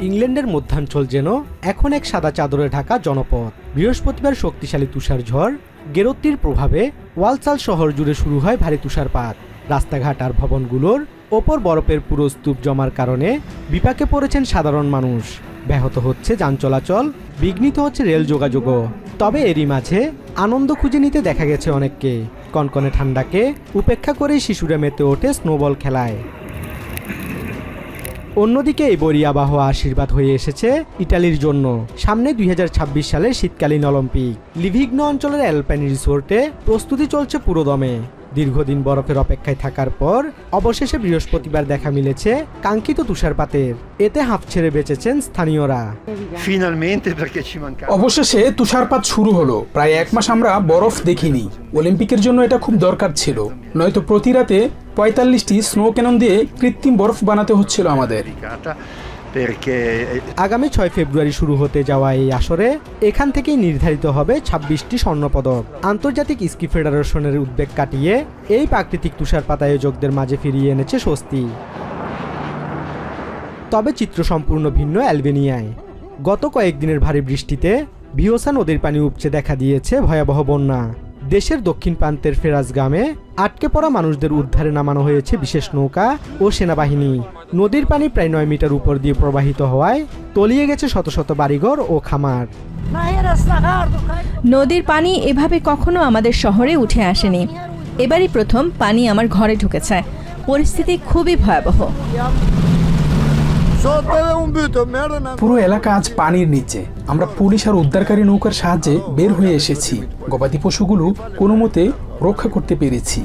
ইংল্যান্ডের মধ্যাঞ্চল যেন এখন এক সাদা চাদরে ঢাকা জনপদ। বৃহস্পতিবার শক্তিশালী তুষার ঝড়, গেরত্তির প্রভাবে ওয়ালসাল শহর জুড়ে শুরু হয় ভারী তুষারপাত। রাস্তাঘাট আর ভবনগুলোর ওপর বরফের পুরো স্তূপ জমার কারণে বিপাকে পড়েছেন সাধারণ মানুষ। ব্যাহত হচ্ছে যান চলাচল, বিঘ্নিত হচ্ছে রেল যোগাযোগও। তবে এরই মাঝে আনন্দ খুঁজে নিতে দেখা গেছে অনেককে। কনকনে ঠান্ডাকে উপেক্ষা করেই শিশুরা মেতে ওঠে স্নোবল খেলায়। অন্যদিকে এই বরি আশীর্বাদ হয়ে এসেছে ইটালির জন্য। সামনে দুই সালের শীতকালীন অলিম্পিক। লিভিগ্ন অঞ্চলের অ্যালপাইন রিসোর্টে প্রস্তুতি চলছে পুরোদমে। দীর্ঘদিন বরফের অপেক্ষায় থাকার পর অবশেষে বৃহস্পতিবার দেখা মিলেছে কাঙ্ক্ষিত তুষারপাতের। এতে হাঁপ ছেড়ে বেঁচেছেন স্থানীয়রা. অবশেষে তুষারপাত শুরু হলো। প্রায় এক মাস আমরা বরফ দেখিনি। অলিম্পিকের জন্য এটা খুব দরকার ছিল। নয়তো প্রতি রাতে পঁয়তাল্লিশটি স্নো ক্যানন দিয়ে কৃত্রিম বরফ বানাতে হচ্ছিল আমাদের। আগামী ছয় ফেব্রুয়ারি শুরু হতে যাওয়া এই আসরে এখান থেকেই নির্ধারিত হবে ছাব্বিশটি স্বর্ণপদক। আন্তর্জাতিক স্কি ফেডারেশনের উদ্বেগ কাটিয়ে এই প্রাকৃতিক তুষারপাত আয়োজকদের মাঝে ফিরিয়ে এনেছে স্বস্তি। তবে চিত্র সম্পূর্ণ ভিন্ন অ্যালবেনিয়ায়। গত কয়েকদিনের ভারী বৃষ্টিতে ভিওসা নদীর পানি উপচে দেখা দিয়েছে ভয়াবহ বন্যা। দেশের দক্ষিণ প্রান্তের ফেরাজ গ্রামে আটকে পড়া মানুষদের উদ্ধারে নামানো হয়েছে বিশেষ নৌকা ও সেনাবাহিনী। নদীর পানি প্রায় নয় মিটার উপর দিয়ে প্রবাহিত হওয়ায় তলিয়ে গেছে শত শত বাড়িঘর ও খামার। নদীর পানি এভাবে কখনো আমাদের শহরে উঠে আসেনি। এবারই প্রথম পানি আমার ঘরে ঢুকেছে। পরিস্থিতি খুবই ভয়াবহ। পুরো এলাকা আজ পানির নিচে। আমরা পুলিশ আর উদ্ধারকারী নৌকার সাহায্যে বের হয়ে এসেছি। গবাদি পশুগুলো কোনো মতে রক্ষা করতে পেরেছি।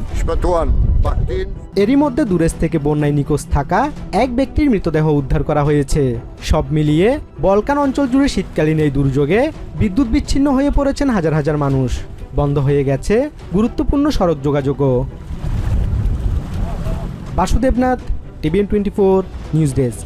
এরই মধ্যে দূরেশ থেকে বন্যায় নিখোঁজ থাকা এক ব্যক্তির মৃতদেহ উদ্ধার করা হয়েছে। সব মিলিয়ে বলকান অঞ্চল জুড়ে শীতকালীন এই দুর্যোগে বিদ্যুৎ বিচ্ছিন্ন হয়ে পড়েছেন হাজার হাজার মানুষ। বন্ধ হয়ে গেছে গুরুত্বপূর্ণ সড়ক যোগাযোগও। Basudebnath, TVN twenty four, news desk.